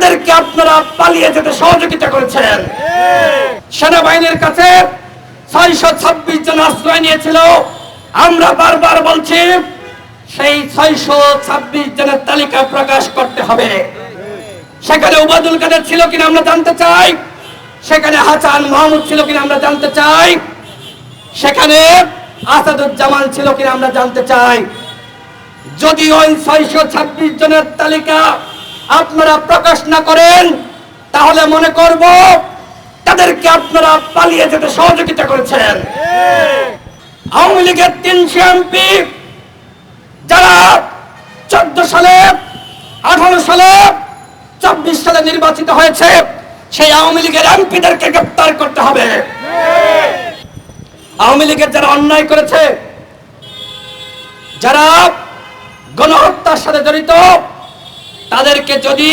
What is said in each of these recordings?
তাদেরকে আপনারা পালিয়ে যেতে সহযোগিতা করেছেন। সেনাবাহিনীর কাছে ছয়শো ছাব্বিশ জন আশ্রয় নিয়েছিল। আমরা বারবার বলছি, সেই ছয়শো ছাব্বিশ জনের তালিকা প্রকাশ করতে হবে। সেখানে উবাদুল কাদের ছিল কিনা আমরা জানতে চাই। সেখানে হাসান মাহমুদ ছিল কিনা আমরা জানতে চাই। সেখানে আসাদুজ্জামান ছিল কিনা আমরা জানতে চাই। যদি ওই ছয়শো ছাব্বিশ জনের তালিকা আপনারা প্রকাশ না করেন, তাহলে মনে করব তাদেরকে আপনারা পালিয়ে যেতে সহযোগিতা করেছেন। আওয়ামী লীগের তিনশো এমপি যারা চোদ্দ সালে, আঠারো সালে, চব্বিশ সালে নির্বাচিত হয়েছে, সেই আওয়ামী লীগের এমপিদেরকে গ্রেপ্তার করতে হবে। আওয়ামী লীগের যারা অন্যায় করেছে, যারা গণহত্যার সাথে জড়িত তাদেরকে যদি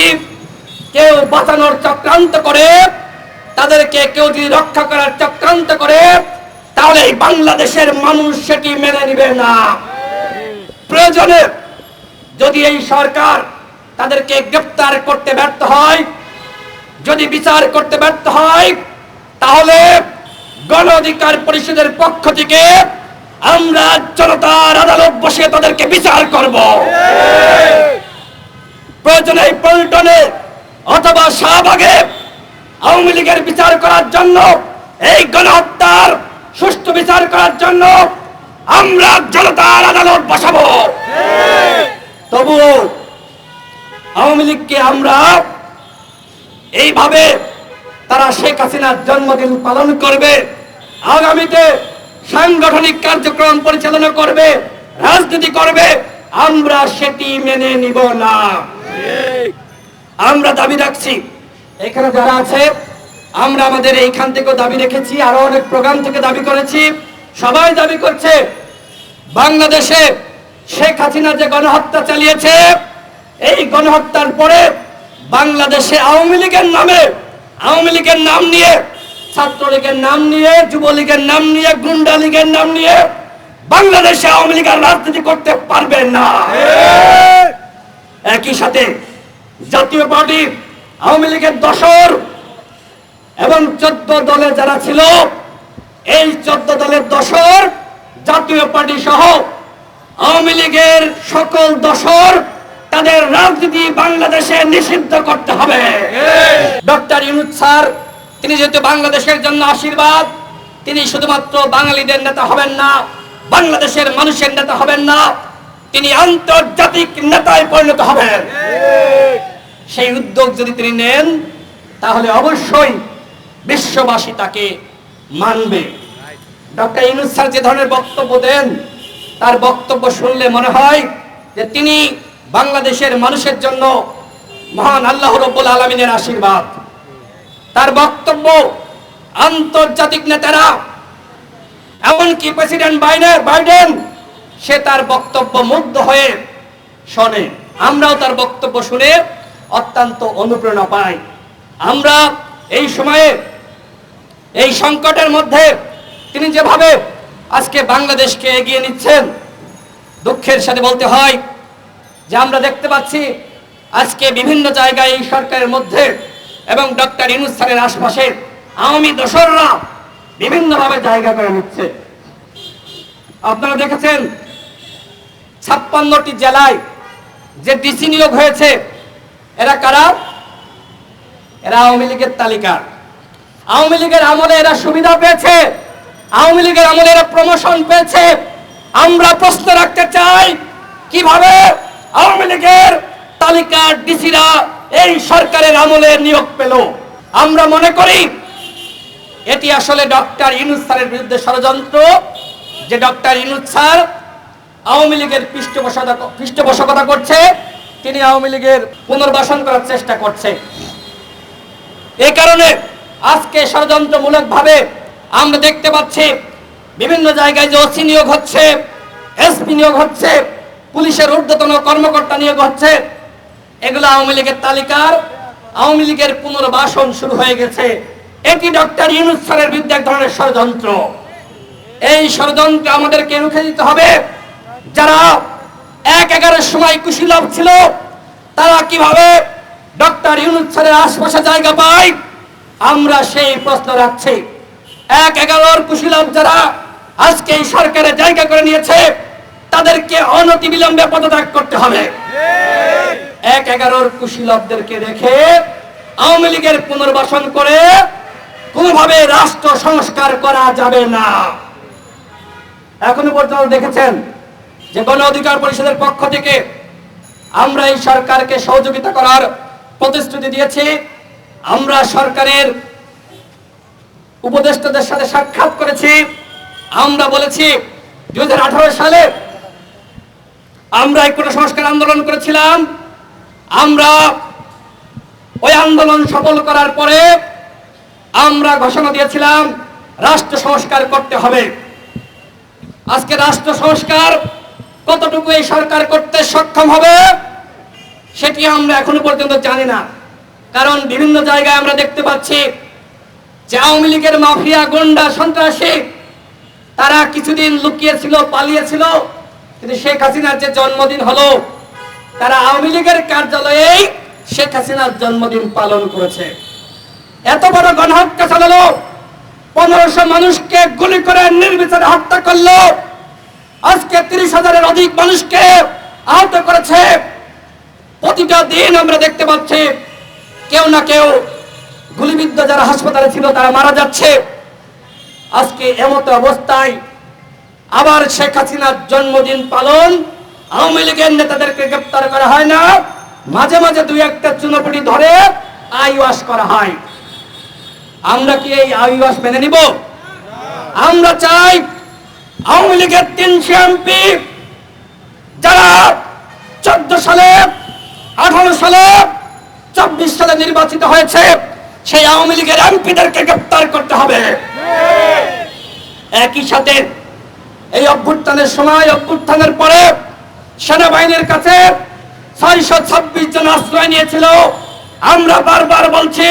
কেউ বাঁচানোর চক্রান্ত করে, তাদেরকে কেউ যদি রক্ষা করার চক্রান্ত করে, তাহলে এই বাংলাদেশের মানুষ সেটি মেনে নিবে না। প্রয়োজনে যদি এই সরকার তাদেরকে গ্রেপ্তার করতে ব্যর্থ হয়, যদি বিচার করতে ব্যর্থ হয়, তাহলে গণ অধিকার পরিষদের পক্ষ থেকে আমরা জনতার আদালত বসে তাদেরকে বিচার করব। প্রয়োজনে পল্টনে অথবা শাহবাগে আওয়ামী লীগের বিচার করার জন্য, এই গণহত্যার সুষ্ঠু বিচার করার জন্য আমরা জনতার আদালত বসাবো। তবুও আওয়ামী লীগকে আমরা এইভাবে তারা শেখ হাসিনার জন্মদিন পালন করবে, আগামীতে সাংগঠনিক কার্যক্রম পরিচালনা করবে, রাজনীতি করবে, আমরা সেটি মেনে নিব না। আমরা দাবি রাখছি। এখানে যারা আছে, আমরা আমাদের এইখান থেকেও দাবি রেখেছি, আরও অনেক প্রোগ্রাম থেকে দাবি করেছি। সবাই দাবি করছে, বাংলাদেশে শেখ হাসিনা যে গণহত্যা চালিয়েছে, এই গণহত্যার পরে বাংলাদেশে আওয়ামী লীগের নামে, আওয়ামী লীগের নাম নিয়ে, ছাত্রলীগের নাম নিয়ে, যুবলীগের নাম নিয়ে গুন্ডা লীগের নাম নিয়ে, বাংলাদেশে আওয়ামী লীগের রাজনীতি করতে পারবে না। একই সাথে জাতীয় পার্টি, আওয়ামী লীগের দশর এবং চোদ্দ দলে যারা ছিল, এই চোদ্দ দলের দশর জাতীয় পার্টি সহ আওয়ামী লীগের সকল দশর তাদের রাজনীতি বাংলাদেশে নিষিদ্ধ করতে হবে। ডক্টর ইউনুস স্যার, তিনি যেহেতু বাংলাদেশের জন্য আশীর্বাদ, তিনি শুধুমাত্র বাঙালিদের নেতা হবেন না, বাংলাদেশের মানুষের নেতা হবেন না তিনি আন্তর্জাতিক নেতায় পরিণত হবেন। সেই উদ্যোগ যদি তিনি নেন, তাহলে অবশ্যই বিশ্ববাসী তাকে মানবে। ডক্টর ইউনুস স্যার যে ধরনের বক্তব্য দেন, তার বক্তব্য শুনলে মনে হয় যে তিনি বাংলাদেশের মানুষের জন্য মহান আল্লাহ রব্বুল আলমিনের আশীর্বাদ। তার বক্তব্য, আন্তর্জাতিক নেতারা, এমনকি প্রেসিডেন্ট বাইডেন বাইডেন সে তার বক্তব্য মুগ্ধ হয়ে শোনে। আমরাও তার বক্তব্য শুনে অত্যন্ত অনুপ্রেরণা পাই। আমরা এই সময়ে এই সংকটের মধ্যে তিনি যেভাবে আজকে বাংলাদেশকে এগিয়ে নিচ্ছেন, দুঃখের সাথে বলতে হয় যে আমরা দেখতে পাচ্ছি আজকে বিভিন্ন জায়গায় এই সরকারের মধ্যে এবং ডক্টর ইনুস স্যারের আশপাশে আওয়ামী দোসররা বিভিন্নভাবে জায়গা করে নিচ্ছে। আপনারা দেখেছেন ছাপ্পান্নটি জেলায় যে ডিসি নিয়োগ হয়েছে, এরা কারা? এরা আওয়ামী লীগের তালিকা। আওয়ামী লীগের আমলে এরা সুবিধা পেয়েছে, আওয়ামী লীগের আমলে এরা প্রমোশন পেয়েছে। আমরা প্রশ্ন রাখতে চাই, কীভাবে আওয়ামী লীগের তালিকার ডিসিরা এই সরকারের আমলে নিয়োগ পেল? আমরা মনে করি, এটি আসলে ডক্টর ইনুস স্যারের বিরুদ্ধে ষড়যন্ত্র। যে ডক্টর ইনুস স্যার আওয়ামী লীগের পৃষ্ঠপোষকতা করছে, তিনি আওয়ামী লীগের পুনর্বাসন করার চেষ্টা করছে। এই কারণে আজকে ষড়যন্ত্রমূলক ভাবে আমরা দেখতে পাচ্ছি, বিভিন্ন জায়গায় যে ওসি নিয়োগ হচ্ছে, এসপি নিয়োগ হচ্ছে, পুলিশের ঊর্ধ্বতন কর্মকর্তা নিয়োগ হচ্ছে, এগুলো আওয়ামী লীগের তালিকার, আওয়ামী লীগের পুনর্বাসন শুরু হয়ে গেছে। এটি ডক্টর ইউনুস স্যারের বিরুদ্ধে এক ধরনের ষড়যন্ত্র। এই ষড়যন্ত্র আমাদেরকে রুখে দিতে হবে। যারা এক এগারোর সময় কুশীলভ ছিল, তারা কীভাবে ডক্টর ইউনুস স্যারের আশপাশে জায়গা পায়, আমরা সেই প্রশ্ন রাখছি। এক এগারোর কুশীলভ যারা আজকে এই সরকারের জায়গা করে নিয়েছে, তাদেরকে অনতি অনতিবিলম্বে পদত্যাগ করতে হবে। এক এগারোর কুশীলভদেরকে রেখে আওয়ামী লীগের পুনর্বাসন করে কোনোভাবে রাষ্ট্র সংস্কার করা যাবে না। এখনও পর্যন্ত দেখেছেন যে গণ অধিকার পরিষদের পক্ষ থেকে আমরা এই সরকারকে সহযোগিতা করার প্রতিশ্রুতি দিয়েছি। আমরা সরকারের উপদেষ্টাদের সাথে সাক্ষাৎ করেছি। আমরা বলেছি দু হাজার আঠারো সালে আমরা এই সংস্কার আন্দোলন করেছিলাম। আমরা ওই আন্দোলন সফল করার পরে আমরা ঘোষণা দিয়েছিলাম, রাষ্ট্র সংস্কার করতে হবে। আজকে রাষ্ট্র সংস্কার কতটুকু এই সরকার করতে সক্ষম হবে, সেটি আমরা এখনও পর্যন্ত জানি না। কারণ বিভিন্ন জায়গায় আমরা দেখতে পাচ্ছি যে আওয়ামী লীগের মাফিয়া, গন্ডা, সন্ত্রাসী, তারা কিছুদিন লুকিয়েছিল, পালিয়েছিল। কিন্তু শেখ হাসিনার যে জন্মদিন হলো, তারা আওয়ামী লীগের কার্যালয়েই শেখ হাসিনার জন্মদিন পালন করেছে। এত বড় গণহত্যা চালালো, পনেরোশো মানুষকে গুলি করে নির্বিচারে হত্যা করল। আজকে তিরিশ হাজারের অধিক মানুষকে আহত করেছে। প্রতিটা দিন আমরা দেখতে পাচ্ছি কেউ না কেউ গুলিবিদ্ধ যারা হাসপাতালে ছিল তারা মারা যাচ্ছে। আজকে এমতো অবস্থায় আবার শেখ হাসিনার জন্মদিন পালন। আওয়ামী লীগের নেতাদেরকে গ্রেপ্তার করা হয় না। মাঝে মাঝে দুই একটা চুনোপুটি ধরে আইওয়াস করা হয়। আমরা কি এই আইওয়াস মেনে নিব? আমরা চাই আওয়ামী লীগের তিনশো এমপি যারা চোদ্দ সালে, আঠারো সালে চব্বিশ সালে নির্বাচিত হয়েছে, সেই আওয়ামী লীগের এমপিদেরকে গ্রেপ্তার করতে হবে। একই সাথে এই অভ্যুত্থানের সময়, অভ্যুত্থানের পরে সেনাবাহিনীর কাছে ছয়শো ছাব্বিশ জন আশ্রয় নিয়েছিল। আমরা বারবার বলছি,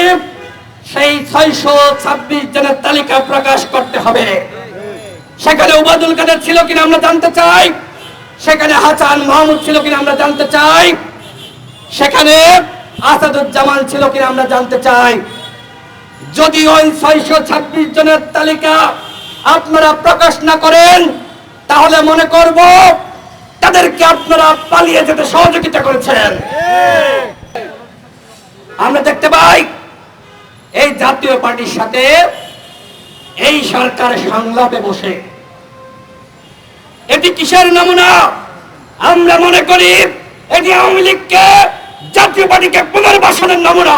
সেই ছয়শো ছাব্বিশ জনের তালিকা প্রকাশ করতে হবে। সেখানে উবাদুল কাদের ছিল কিনা আমরা জানতে চাই। সেখানে হাসান মাহমুদ ছিল কিনা আমরা জানতে চাই। সেখানে আসাদুজ্জামান ছিল কিনা আমরা জানতে চাই। যদি ওই ছয়শো ছাব্বিশ জনের তালিকা আপনারা প্রকাশ না করেন, তাহলে মনে করব তাদেরকে আপনারা পালিয়ে যেতে সহযোগিতা করেছেন। আমরা দেখতে পাই, এই জাতীয় পার্টির সাথে এই সরকার সংলাপে বসে। এটি কিসের নমুনা? আমরা মনে করি এটি আওয়ামী লীগকে জাতীয় পার্টিকে পুনর্বাসনের নমুনা।